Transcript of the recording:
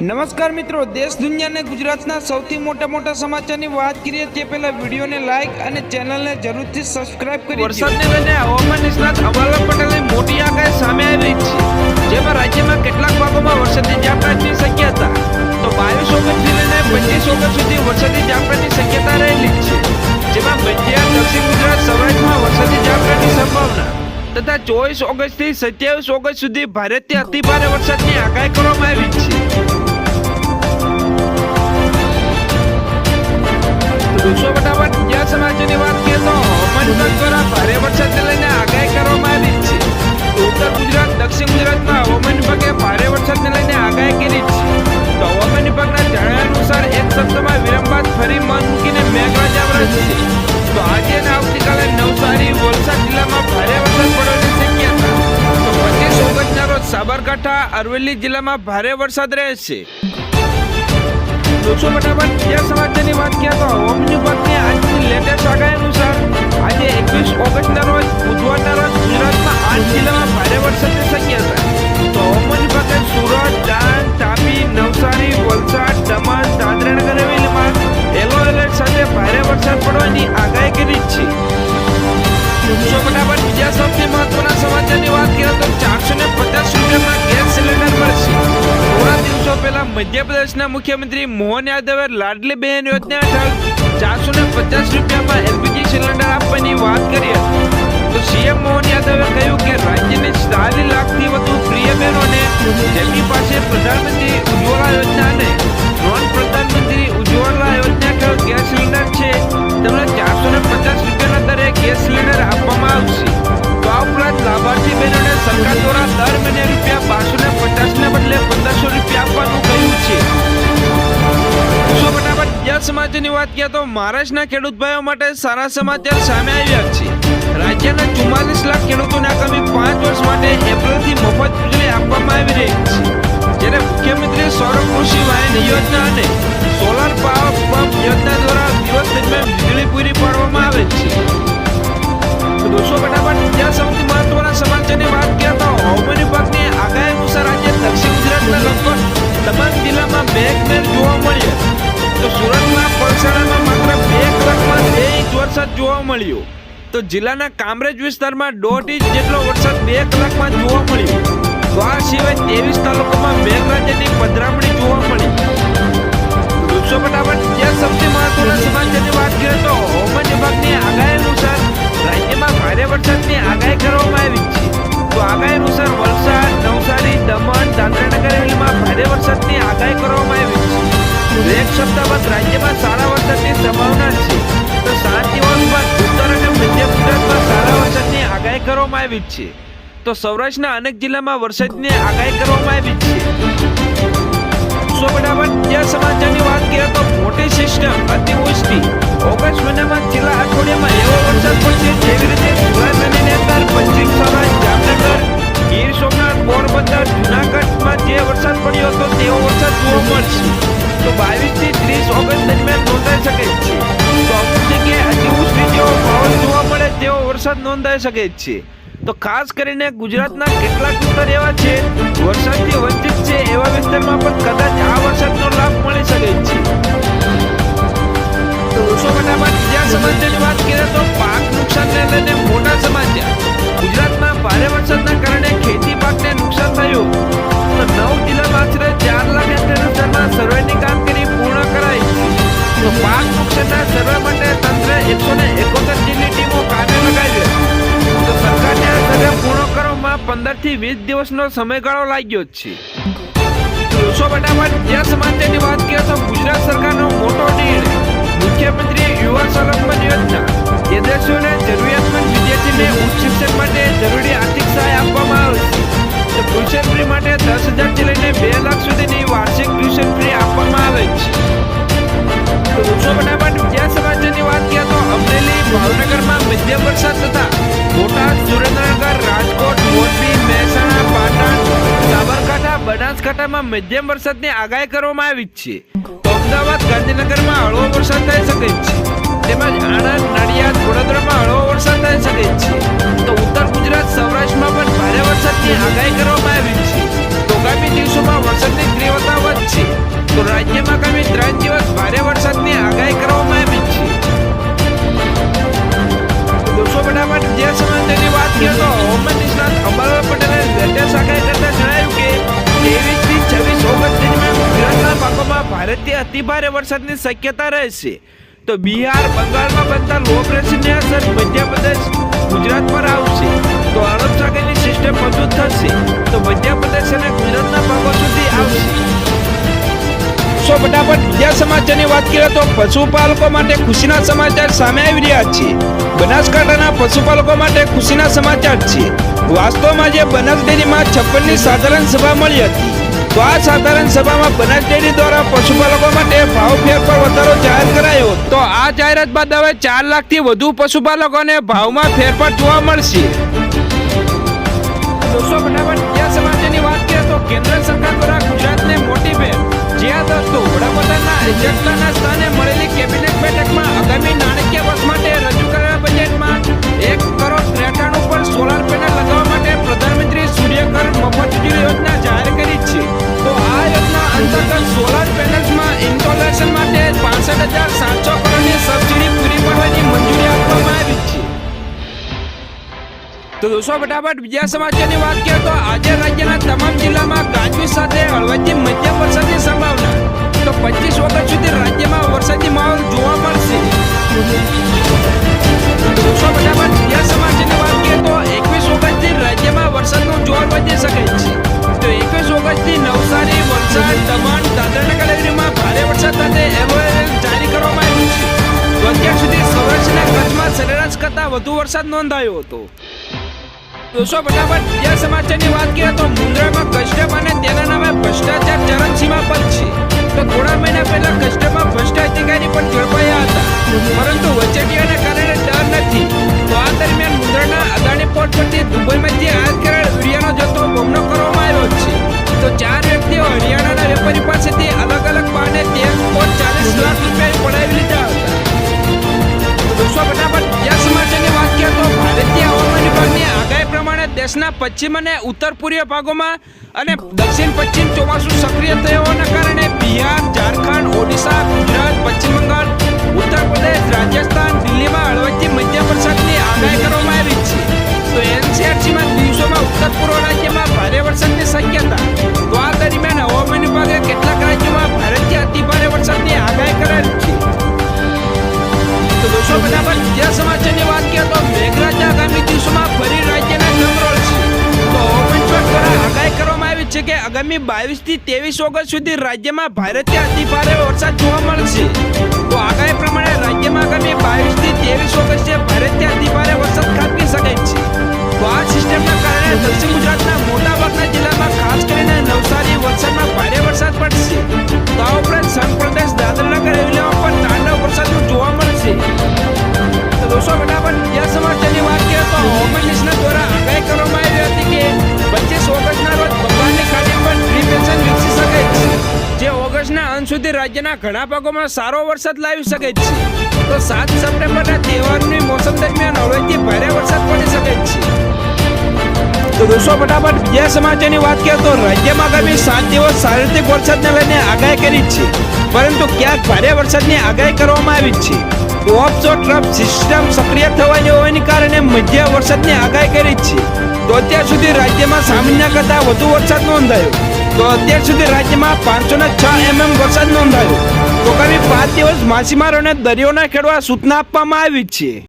નમસ્કાર મિત્રો, દેશ દુનિયાને ગુજરાતના સૌથી મોટા મોટા સમાચારની વાત કરીએ તે પહેલા વિડીયોને લાઈક અને ચેનલને જરૂરથી સબસ્ક્રાઇબ કરી વરસાદને લઈને હવામાન નિષ્ણાત અમરલાલ પટેલની મોટી આગાહી સામે આવી છે જેમાં રાજ્યમાં કેટલાક ભાગોમાં વરસાદની ઝાપટાની શક્યતા. તો બાવીસ ઓગસ્ટથી લઈને પચીસ ઓગસ્ટ સુધી વરસાદની ઝાપટાની શક્યતા રહેલી છે, જેમાં મધ્ય દક્ષિણ ગુજરાત સૌરાષ્ટ્રમાં વરસાદની ઝાપટાની સંભાવના તથા ચોવીસ ઓગસ્ટથી સત્યાવીસ ઓગસ્ટ સુધી ભારતીય અતિભારે વરસાદની આગાહી કરવામાં આવી છે. દોસ્તો ફટાફટ બીજા સમાચારની વાત કરીએ તો હવામાન વિભાગ દ્વારા ભારે વરસાદને લઈને આગાહી કરવામાં આવી છે. ઉત્તર ગુજરાત, દક્ષિણ ગુજરાતમાં હવામાન વિભાગે ભારે વરસાદને લઈને આગાહી કરી છે. તો હવામાન વિભાગના જણાવ્યા અનુસાર એક સપ્તાહમાં વિરામ બાદ ફરી મન મૂકીને મેઘરાજા વરસશે તો આજે અને આવતીકાલે નવસારી, વલસાડ જિલ્લામાં ભારે વરસાદ પડવાની શક્યતા. તો પચીસ ઓગસ્ટના સાબરકાંઠા, અરવલ્લી જિલ્લામાં ભારે વરસાદ રહેશે. દોસ્તો ફટાફટ બીજા સમાચારની વાત કરીએ તો? હવામાન વિભાગની આજની લેટેસ્ટ આગાહી અનુસાર આજે એકવીસ ઓગસ્ટના રોજ, બુધવારના રોજ ગુજરાતમાં આઠ જિલ્લામાં ભારે વરસાદની શક્યતા તો હવામાન વિભાગે સુરત, ડાંગ, તાપી, નવસારી, વલસાડ, દમણ, દાદરાનગર હવેલીમાં યલો એલર્ટ સાથે ભારે વરસાદ પડવાની આગાહી કરી છે. ફટાફટ, બીજા સૌથી મહત્વના સમાચારની વાત પહેલા મધ્યપ્રદેશના મુખ્યમંત્રી મોહન યાદવે લાડલી બહેન યોજના હેઠળ ચારસો ને પચાસ રૂપિયામાં એલપીજી સિલિન્ડર આપવાની વાત કરી હતી. તો સીએમ મોહન યાદવે કહ્યું કે રાજ્યની ચાલીસ લાખથી વધુ પ્રિય બહેનોને જેમની પાસે પ્રધાનમંત્રી ઉજ્જવલા યોજના અને નોન પ્રધાનમંત્રી ઉજ્જવલા યોજના હેઠળ ગેસ સિલિન્ડર છે તેમને ચારસો ને પચાસ રૂપિયાના દરે ગેસ સિલિન્ડર આપવામાં આવશે. તો આ ઉપરાંત લાભાર્થી બહેનોને સરકાર દ્વારા દર મહિને રૂપિયા સમાચારની વાત કરીએ તો મહારાષ્ટ્રના ખેડૂત ભાઈઓ માટે સારા સમાચાર સામે આવ્યા છે. રાજ્યના ચુમ્માલીસ લાખ ખેડૂતોને આગામી પાંચ વર્ષ માટે એપ્રિલથી મફત વીજળી આપવામાં આવી રહી છે. જ્યારે મુખ્યમંત્રી સૌર કૃષિ વાહિની યોજના અને સોલાર પાવર પંપ યોજના દ્વારા દિવસ દરમિયાન વીજળી પૂરી પાડવામાં આવે છે. દોસ્તો, ફટાફટ બીજા સૌથી મહત્વના સમાચારની વાત કરીએ તો હવામાન વિભાગની આગાહી અનુસાર આજે દક્ષિણ ગુજરાતના લગભગ તમામ જિલ્લામાં મેઘમહેર વરસાદ જોવા મળ્યો. તો જિલ્લાના કામરેજ વિસ્તારમાં દોઢ ઇંચ જેટલો વરસાદ બે કલાકમાં જોવા મળ્યો. તો આ સિવાય ત્રેવીસ તાલુકામાં મેઘરાજાની પધરામણી જોવા મળી. દોસ્તો ફટાફટ ત્યાં સૌથી મહત્વના સમાચારની વાત કરીએ તો હવામાન વિભાગની આગાહી અનુસાર રાજ્યમાં ભારે વરસાદની આગાહી કરવામાં આવી છે. તો આગાહી અનુસાર વલસાડ, નવસારી, દમણ, દાદરાનગર હવેલીમાં ભારે વરસાદની આગાહી કરવામાં આવી છે. એક સપ્તાહ બાદ રાજ્યમાં સારા વરસાદની સંભાવના છે. કરવામાં આવી છે. તો સૌરાષ્ટ્રના અનેક જિલ્લામાં વરસાદની આગાહી કરવામાં આવી છે. સો ફટાફટ બીજા સમાચારની વાત કરીએ તો મોટી સિસ્ટમ અતિવૃષ્ટિ. ઓગસ્ટ મહિનામાં છેલ્લા અઠવાડિયામાં એવો વરસાદ પડશે જેવી રીતે અને નેતાર પશ્ચિમ સૌરાષ્ટ્ર વરસાદ જ શકે છે. તો ખાસ કરીને ગુજરાતના કેટલાક વિસ્તાર એવા છે કરવામાં વીસ દિવસનો સમયગાળો લાગ્યો જ છે. દોસ્તો ફટાફટ જ્યાં સમાચારની વાત કરીએ તો ગુજરાત સરકારનો મોટો નિર્ણય મુખ્યમંત્રી યુવા સંરક્ષણ યોજના. વિદ્યાર્થીઓને જરૂરિયાતમંદ વિદ્યાર્થીને ઉચ્ચ શિક્ષણ માટે જરૂરી આર્થિક સહાય આપવામાં આવે છે. ટ્યુશન ફી માટે દસ હજારથી લઈને બે લાખ સુધીની વાર્ષિક ટ્યુશન ફી આપવામાં આવે છે. તો ફટાફટ બીજા સમાજની વાત કરીએ તો અમરેલી ભાવનગરમાં મધ્ય વરસાદ તથા બનાસકાંઠામાં મધ્યમ વરસાદની આગાહી કરવામાં આવી છે. અમદાવાદ, ગાંધીનગરમાં હળવો વરસાદ થઈ શકે છે. તેમજ આણંદ, નડિયાદ, વડોદરામાં હળવો વરસાદ થઈ શકે છે. તો ઉત્તર ગુજરાત, સૌરાષ્ટ્રમાં પણ ભારે વરસાદની આગાહી કરવામાં આવી છે. તો આગામી દિવસોમાં વરસાદની તીવ્રતા વધશે. તો રાજ્યમાં આગામી ત્રણ દિવસ ભારે વરસાદની આગાહી કરવા અતિભારે વરસાદની શક્યતા રહેશે. તો બિહાર, બંગાળમાં બનતા લો પ્રેશરની અસર મધ્યપ્રદેશ, ગુજરાત પર આવશે. તો અરબ સાગરની સિસ્ટમ મજબૂત થશે. તો મધ્યપ્રદેશ અને ગુજરાતના ભાગો સુધી આવશે. સો ફટાફટ બીજા સમાચારની વાત કરીએ તો પશુપાલકો માટે ખુશીના સમાચાર સામે આવી રહ્યા છે. બનાસકાંઠાના પશુપાલકો માટે ખુશીના સમાચાર છે. વાસ્તવમાં જે બનાસ ડેરીમાં છપ્પનની સાધારણ સભા મળી હતી. તો આ સાધારણ સભામાં બનાસ ડેરી દ્વારા પશુપાલકો માટે ભાવ ફેરફાર વધારો જાહેર કરાયો. તો આ જાહેરાત બાદ હવે ચાર લાખથી વધુ પશુપાલકોને ભાવમાં ફેરફાર જોવા મળશે. દોસ્તો ફટાફટ બીજા વાત કરીએ તો કેન્દ્ર સરકાર દ્વારા ગુજરાતને મોટી ભેટ. જ્યાં દોસ્તો વડાપ્રધાનના અધ્યક્ષતાના સ્થાને મળેલી કેબિનેટ બેઠકમાં આગામી નાણાકીય તો દોસ્તો, ફટાફટ બીજા સમાચારની વાત કરીએ તો આજે રાજ્યના તમામ જિલ્લામાં ગાજવીજ સાથે હળવાથી મધ્યમ વરસાદની સંભાવના. તો પચીસ ઓગસ્ટ સુધી રાજ્યમાં વરસાદી માહોલ જોવા મળશે. દોસ્તો, ફટાફટ બીજા સમાચારની વાત કરીએ તો એકવીસ ઓગસ્ટથી રાજ્યમાં વરસાદનું જોર વધી શકે છે. તો એકવીસ ઓગસ્ટથી નવસારી, વલસાડ, દમણ દાદરાનગર હવેલીમાં ભારે વરસાદ સાથે એલઓએલ જારી કરવામાં આવ્યું છે. અત્યાર સુધી સૌરાષ્ટ્રના કચ્છમાં સરેરાશ કરતાં વધુ વરસાદ નોંધાયો હતો. દોસ્તો ફટાફટ બીજા સમાચારની વાત કરીએ તો મુંદ્રામાં કસ્ટમ અને તેના નામે ભ્રષ્ટાચાર ચરમસીમા પર છે. તો થોડા મહિના પહેલા કસ્ટમમાં ભ્રષ્ટ અધિકારી પણ ઝડપાયા હતા. પરંતુ વચેટિયાને કારણે ડર નથી. દેશના પશ્ચિમ અને ઉત્તર પૂર્વીય ભાગોમાં અને દક્ષિણ પશ્ચિમ ચોમાસું સક્રિય થયા હોવાના કારણે બિહાર, ઝારખંડ, ઓડિશા, ગુજરાત, પશ્ચિમ બંગાળ ઉત્તર પ્રદેશ રાજસ્થાન, દિલ્હીમાં હળવદથી મધ્યમ વરસાદની આગાહી કરવામાં આવી છે. તો એનસીઆરસીમાં દિવસોમાં ઉત્તર પૂર્વ રાજ્યમાં ભારે વરસાદની શક્યતા. તો આ દરમિયાન હવામાન વિભાગે કેટલાક રાજ્યોમાં ભારેથી અતિભારે વરસાદની આગાહી કરેલ છે. તો દોસ્તો ફટાફટ બીજા સમાચારની વાત કરીએ તો મેઘરાજા આગામી દિવસોમાં ફરી છે કે આગામી બાવીસથી ત્રેવીસ ઓગસ્ટ સુધી રાજ્યમાં ભારતીય અતિભારે વરસાદ જોવા મળશે. તો આગાહી પ્રમાણે રાજ્યમાં આગામી બાવીસથી ત્રેવીસ ઓગસ્ટે ભારતીય અતિભારે વરસાદ ખાબકી શકે છે. તો આ સિસ્ટમના કારણે દક્ષિણ ગુજરાતના મોટાભાગના જિલ્લામાં ખાસ કરીને નવસારી, વલસાડમાં ભારે વરસાદ પડશે. રાજ્યના ઘણા ભાગોમાં સારો વરસાદ લાવી શકે છે. તો સાત સપ્ટેમ્બરના તહેવારની મોસમ દરમિયાન હવેથી ભારે વરસાદ પડી શકે છે. તો દોસ્તો, ફટાફટ બીજા સમાચારની વાત કરીએ તો રાજ્યમાં આગામી સાત દિવસ શારીરિક વરસાદને લઈને આગાહી કરી છે. પરંતુ ક્યાંક ભારે વરસાદની આગાહી કરવામાં આવી છે. ઓફશોર ટ્રફ સિસ્ટમ સક્રિય થવાની હોવાને કારણે મધ્ય વરસાદની આગાહી કરી છે. તો અત્યાર સુધી રાજ્યમાં સામાન્ય કરતાં વધુ વરસાદ નોંધાયો. તો અત્યાર સુધી રાજ્યમાં પાંચસો ને છ એમએમ વરસાદ નોંધાયો. તો આગામી પાંચ દિવસ માછીમારોને દરિયો ના ખેડવા સૂચના આપવામાં આવી છે.